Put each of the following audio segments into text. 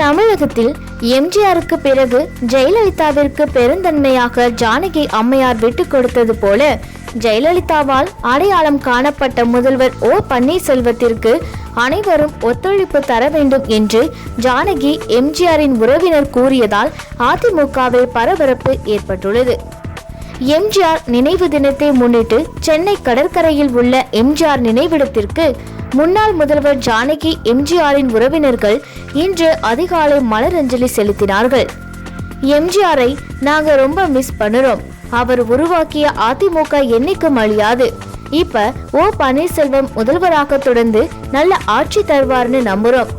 தமிழகத்தில் எம்ஜிஆருக்கு பிறகு ஜெயலலிதாவிற்கு பெருந்தன்மையாக ஜானகி அம்மையார் விட்டுக் கொடுத்தது போல ஜெயலலிதாவால் அடையாளம் காணப்பட்ட முதல்வர் ஓ பன்னீர்செல்வத்திற்கு அனைவரும் ஒத்துழைப்பு தர வேண்டும் என்று ஜானகி எம்ஜிஆரின் உறவினர் கூறியதால் அதிமுகவில் பரபரப்பு ஏற்பட்டுள்ளது. எம்ஜிஆர் நினைவு தினத்தை முன்னிட்டு சென்னை கடற்கரையில் உள்ள எம்ஜிஆர் நினைவிடத்திற்கு முன்னாள் முதல்வர் ஜானகி எம்ஜிஆரின் உறவினர்கள் இன்று அதிகாலை மலரஞ்சலி செலுத்தினார்கள். எம்ஜிஆரை நாங்க ரொம்ப மிஸ் பண்ணுறோம். அவர் உருவாக்கிய அதிமுக என்னைக்கும் அழியாது. இப்ப ஓ பன்னீர்செல்வம் முதல்வராக தொடர்ந்து நல்ல ஆட்சி தருவார்னு நம்புறோம்.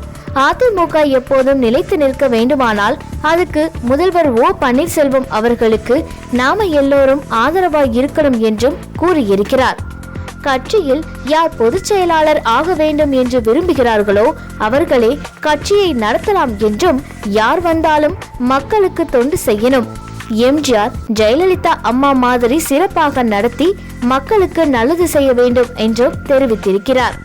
அதிமுக எப்போதும் நிலைத்து நிற்க வேண்டுமானால் அதுக்கு முதல்வர் ஓ பன்னீர்செல்வம் அவர்களுக்கு நாம எல்லோரும் ஆதரவாய் இருக்கணும் என்றும் கூறியிருக்கிறார். கட்சியில் யார் பொதுச் செயலாளர் ஆக வேண்டும் என்று விரும்புகிறார்களோ அவர்களே கட்சியை நடத்தலாம் என்றும் யார் வந்தாலும் மக்களுக்கு தொண்டு செய்யணும். எம்ஜிஆர் ஜெயலலிதா அம்மா மாதிரி சிறப்பாக நடத்தி மக்களுக்கு நல்லது செய்ய வேண்டும் என்றும் தெரிவித்திருக்கிறார்.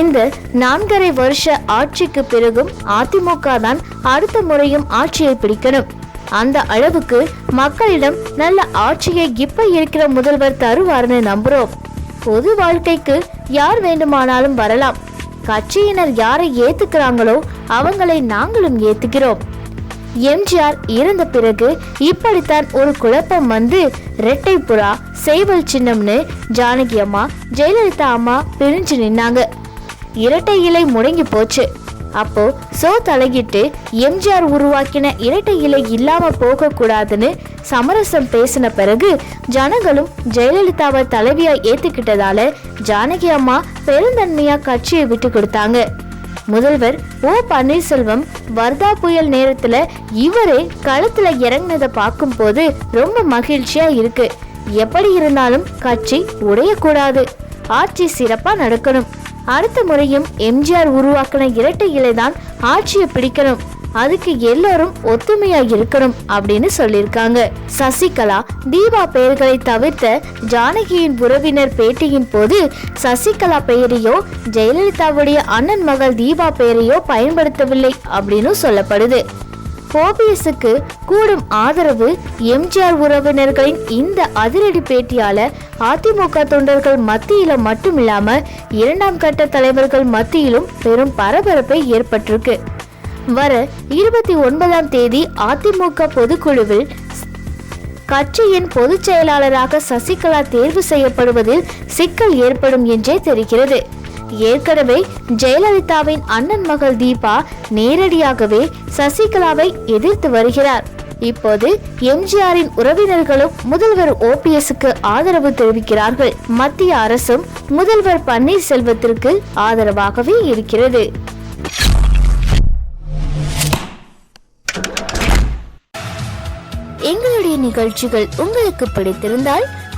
இந்த நான்கரை வருஷ ஆட்சிக்கு பிறகும் அதிமுக தான் அடுத்த முறையும் ஆட்சியை பிடிக்கணும். அந்த அளவுக்கு மக்களிடம் நல்ல ஆட்சியை இப்ப இருக்கிற முதல்வர் தருவார்னு நம்புறோம். பொது வாழ்க்கைக்கு யார் வேண்டுமானாலும் வரலாம். கட்சியினர் யாரை ஏத்துக்கிறாங்களோ அவங்களை நாங்களும் ஏத்துக்கிறோம். எம்ஜிஆர் இறந்த பிறகு இப்படித்தான் ஒரு குழப்பம் வந்து ரெட்டை புறா சேவல் சின்னம்னு ஜானகி அம்மா ஜெயலலிதா அம்மா பிரிஞ்சு நின்னாங்க. இரட்டை இலை முடங்கி போச்சு. அப்போ சோ தலையிட்டு எம்ஜிஆர் உருவாக்கின இரட்டை இலை இல்லாம போக கூடாதுன்னு சமரசம் பேசின பிறகு ஜனங்களும் ஜெயலலிதாவை தலைவியா ஏத்துக்கிட்டதால ஜானகி அம்மா பெருந்தன்மையா கட்சியை விட்டு கொடுத்தாங்க. முதல்வர் ஓ பன்னீர்செல்வம் வர்தா புயல் நேரத்துல இவரே களத்துல இறங்கினதை பார்க்கும்போது ரொம்ப மகிழ்ச்சியா இருக்கு. எப்படி இருந்தாலும் கட்சி உடையக்கூடாது. ஆட்சி சிறப்பா நடக்கணும். அடுத்த முறையும் எம்ஜிஆர் உருவாக்கின இரட்டை இலை தான் ஆட்சியை பிடிக்கணும். அதுக்கு எல்லாரும் ஒத்துமையா இருக்கணும் அப்படின்னு சொல்லியிருக்காங்க. சசிகலா தீபா பெயர்களை தவிர்த்த ஜானகியின் உறவினர் பேட்டியின் போது சசிகலா பெயரையோ ஜெயலலிதாவுடைய அண்ணன் மகள் தீபா பெயரையோ பயன்படுத்தவில்லை அப்படின்னு சொல்லப்படுது. ஓபிஎஸ்க்கு கூடும் ஆதரவு எம்ஜிஆர் உறவினர்களின் இந்த அதிரடி பேட்டியால அதிமுக தொண்டர்கள் மத்தியில மட்டுமில்லாம இரண்டாம் கட்ட தலைவர்கள் மத்தியிலும் பெரும் பரபரப்பை ஏற்பட்டிருக்கு. வர இருபத்தி ஒன்பதாம் தேதி அதிமுக பொதுக்குழுவில் கட்சியின் பொதுச் செயலாளராக சசிகலா தேர்வு செய்யப்படுவதில் சிக்கல் ஏற்படும் என்றே தெரிகிறது. ஏற்கனவே ஜெயலலிதாவின் அண்ணன் மகள் தீபா நேரடியாகவே சசிகலாவை எதிர்த்து வருகிறார். இப்போது எம்ஜிஆரின் உறவினர்களும் முதல்வர் ஓபிஎஸ்க்கு ஆதரவு தெரிவிக்கிறார்கள். மத்திய அரசும் முதல்வர் பன்னீர்செல்வத்திற்கு ஆதரவாகவே இருக்கிறது. எங்களுடைய நிகழ்ச்சிகள் உங்களுக்கு பிடித்திருந்தால்